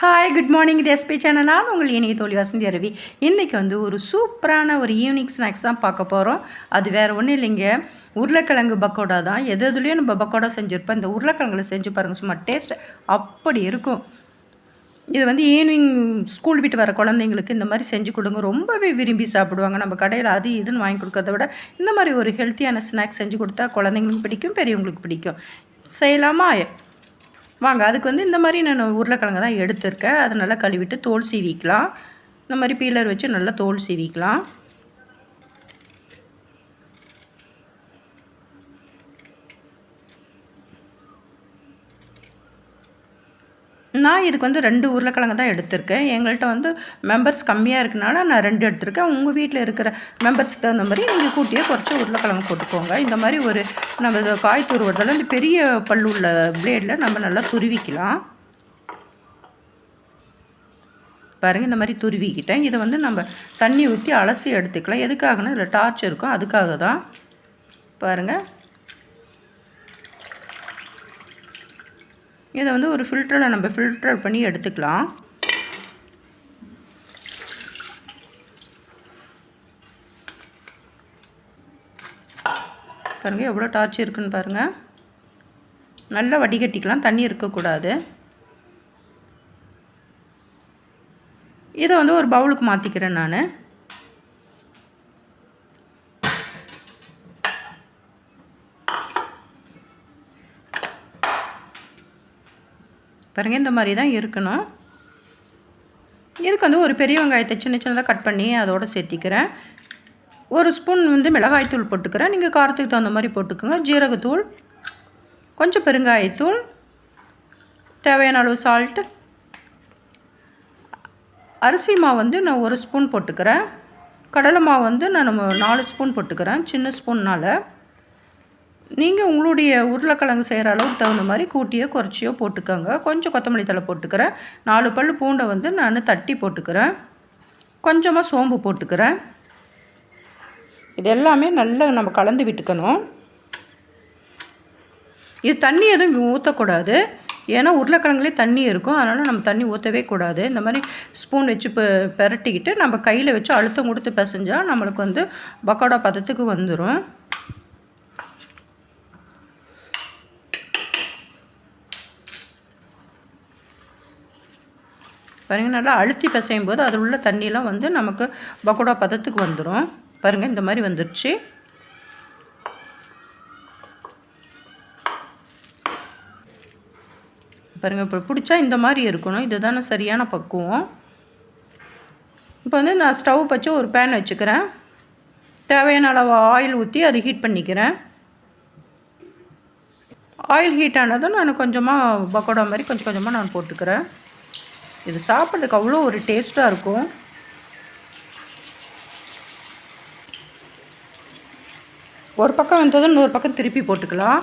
Hi good morning இது SP channel நான் உங்கள் இனிய தோழி வசந்தி அருவி. இன்றைக்கி வந்து ஒரு சூப்பரான ஒரு ஈவினிங் ஸ்நாக்ஸ் தான் பார்க்க போகிறோம் அது வேறு ஒன்றும் இல்லைங்க. உருளைக்கிழங்கு பக்கோடா தான். எது எதுலேயும் நம்ம பக்கோடா செஞ்சுருப்போம். இந்த உருளைக்கிழங்குல செஞ்சு பாருங்கள் சும்மா டேஸ்ட் அப்படி இருக்கும். இது வந்து ஈவினிங் ஸ்கூல் விட்டு வர குழந்தைங்களுக்கு இந்த மாதிரி செஞ்சு கொடுங்க. ரொம்பவே விரும்பி சாப்பிடுவாங்க. நம்ம கடையில் அது இதுன்னு வாங்கி கொடுக்கறத விட இந்த மாதிரி ஒரு ஹெல்த்தியான ஸ்நாக்ஸ் செஞ்சு கொடுத்தா குழந்தைங்களுக்கு பிடிக்கும் பெரியவங்களுக்கு பிடிக்கும். செய்யலாமா? வாங்க அதுக்கு வந்து இந்த மாதிரி நான் உருளைக்கிழங்கு தான் எடுத்திருக்கேன். அதை நல்லா கழுவிட்டு தோல் சீவிக்கலாம். இந்த மாதிரி பீலர் வச்சு நல்லா தோல் சீவிக்கலாம். நான் இதுக்கு வந்து ரெண்டு உருளைக்கிழங்கு தான் எடுத்திருக்கேன். எங்கள்கிட்ட வந்து மெம்பர்ஸ் கம்மியாக இருக்கனால நான் ரெண்டு எடுத்திருக்கேன். உங்கள் வீட்டில் இருக்கிற மெம்பர்ஸ்க்கு தகுந்த மாதிரி நீங்கள் கூட்டியே குறைச்சி உருளைக்கிழங்கு போட்டுக்கோங்க. இந்த மாதிரி ஒரு நம்ம காய் துருவுறதால இந்த பெரிய பல்லு உள்ள பிளேடில் நம்ம நல்லா துருவிக்கலாம். பாருங்கள் இந்த மாதிரி துருவிக்கிட்டேன். இதை வந்து நம்ம தண்ணி ஊற்றி அலசி எடுத்துக்கலாம். எதுக்காகனா இதில் டார்ச் இருக்கும். அதுக்காக தான். பாருங்கள் இதை வந்து ஒரு ஃபில்டரில் நம்ம ஃபில்டர் பண்ணி எடுத்துக்கலாம். பாருங்கள் எவ்வளோ டார்ச் இருக்குன்னு பாருங்கள் நல்லா வடிகட்டிக்கலாம் தண்ணி இருக்கக்கூடாது. இதை வந்து ஒரு பவுலுக்கு மாற்றிக்கிறேன் நான். பாருங்கள் இந்த மாதிரி தான் இருக்கணும். இதுக்கு வந்து ஒரு பெரிய வெங்காயத்தை சின்ன சின்னதாக கட் பண்ணி அதோடு சேர்த்திக்கிறேன். ஒரு ஸ்பூன் வந்து மிளகாய்த்தூள் போட்டுக்கிறேன். நீங்கள் காரத்துக்கு தகுந்த மாதிரி போட்டுக்கோங்க. ஜீரகத்தூள் கொஞ்சம் பெருங்காயத்தூள் தேவையான அளவு சால்ட்டு அரிசி மாவு வந்து நான் ஒரு ஸ்பூன் போட்டுக்கிறேன். கடலை மாவு வந்து நான் நாலு ஸ்பூன் போட்டுக்கிறேன் சின்ன ஸ்பூன்னால். நீங்கள் உங்களுடைய உருளைக்கிழங்கு செய்கிற அளவுக்கு தகுந்த மாதிரி கூட்டியோ குறைச்சியோ போட்டுக்கோங்க. கொஞ்சம் கொத்தமல்லி தலை போட்டுக்கிறேன். நாலு பல் பூண்டை வந்து நான் தட்டி போட்டுக்கிறேன். கொஞ்சமாக சோம்பு போட்டுக்கிறேன். இது எல்லாமே நல்லா நம்ம கலந்து விட்டுக்கணும். இது தண்ணி எதுவும் ஊற்றக்கூடாது ஏன்னா உருளைக்கிழங்குலே தண்ணி இருக்கும். அதனால் நம்ம தண்ணி ஊற்றவே கூடாது. இந்த மாதிரி ஸ்பூன் வச்சு பெரட்டிக்கிட்டு நம்ம கையில் வச்சு அழுத்தம் கொடுத்து பிசைஞ்சால் நம்மளுக்கு வந்து பக்கோடா பதத்துக்கு வந்துடும் பாருங்கள் நல்லா அழுத்தி பிசையும் போது அதில் உள்ள தண்ணியெலாம் வந்து நமக்கு பக்கோடா பதத்துக்கு வந்துடும் பாருங்கள் இந்த மாதிரி வந்துடுச்சு பாருங்கள் இப்போ பிடிச்சா இந்த மாதிரி இருக்கணும். இதுதானே சரியான பக்குவம். இப்போ வந்து நான் ஸ்டவ் வச்சு ஒரு பேன் வச்சுக்கிறேன். தேவையான அளவு ஆயில் ஊற்றி அதை ஹீட் பண்ணிக்கிறேன். ஆயில் ஹீட் ஆனதும் நான் கொஞ்சமாக பக்கோடா மாதிரி கொஞ்சம் கொஞ்சமாக நான் போட்டுக்கிறேன். இது சாப்பிட்றதுக்கு அவ்வளோ ஒரு டேஸ்ட்டாக இருக்கும். ஒரு பக்கம் வந்ததும் இன்னொரு பக்கம் திருப்பி போட்டுக்கலாம்.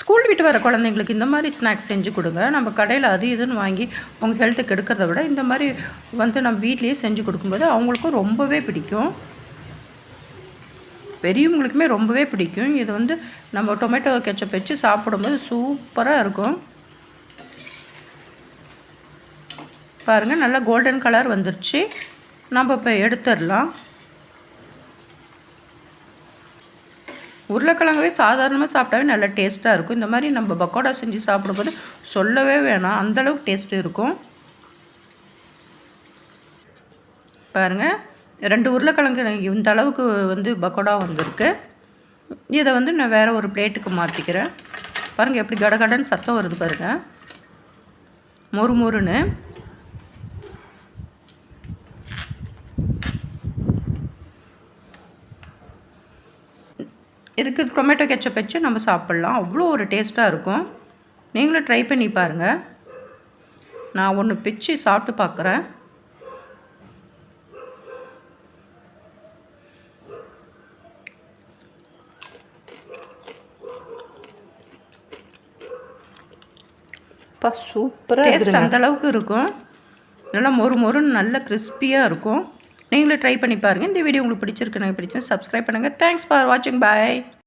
ஸ்கூல் விட்டு வர குழந்தைங்களுக்கு இந்த மாதிரி ஸ்நாக்ஸ் செஞ்சு கொடுங்க. நம்ம கடையில் அது இதுன்னு வாங்கி உங்கள் ஹெல்த்துக்கு எடுக்கிறத விட இந்த மாதிரி வந்து நம்ம வீட்லேயே செஞ்சு கொடுக்கும்போது அவங்களுக்கும் ரொம்பவே பிடிக்கும். பெரியவங்களுக்குமே ரொம்பவே பிடிக்கும். இது வந்து நம்ம டொமேட்டோ கெச்சப் வச்சு சாப்பிடும்போது சூப்பராக இருக்கும். பாருங்கள் நல்லா கோல்டன் கலர் வந்துருச்சு. நம்ம இப்போ எடுத்துடலாம். உருளைக்கிழங்கவே சாதாரணமாக சாப்பிட்டாவே நல்லா டேஸ்ட்டாக இருக்கும். இந்த மாதிரி நம்ம பக்கோடா செஞ்சு சாப்பிடும்போது சொல்லவே வேணாம். அந்தளவுக்கு டேஸ்ட்டு இருக்கும். பாருங்கள் ரெண்டு உருளைக்கிழங்கு இந்த அளவுக்கு வந்து பக்கோடா வந்திருக்கு. இதை வந்து நான் வேறு ஒரு பிளேட்டுக்கு மாற்றிக்கிறேன் பாருங்கள் எப்படி கடகடன்னு சத்தம் வருது பாருங்கள் மொறு மொறுன்னு. இதுக்கு டொமேட்டோ கெச்சப் வச்சு நம்ம சாப்பிட்லாம். அவ்வளோ ஒரு டேஸ்ட்டாக இருக்கும். நீங்களும் ட்ரை பண்ணி பாருங்கள் நான் ஒன்று பிச்சு சாப்பிட்டு பார்க்குறேன். அப்பா சூப்பராக டேஸ்ட் அந்த அளவுக்கு இருக்கும். நல்லா மொறு மொறுன்னு நல்ல கிறிஸ்பியாக இருக்கும். நீங்களும் ட்ரை பண்ணி பாருங்கள் இந்த வீடியோ உங்களுக்கு பிடிச்சிருக்கு எனக்கு பிடிச்சா சப்ஸ்கிரைப் பண்ணுங்கள் தேங்க்ஸ் ஃபார் வாட்சிங் பாய்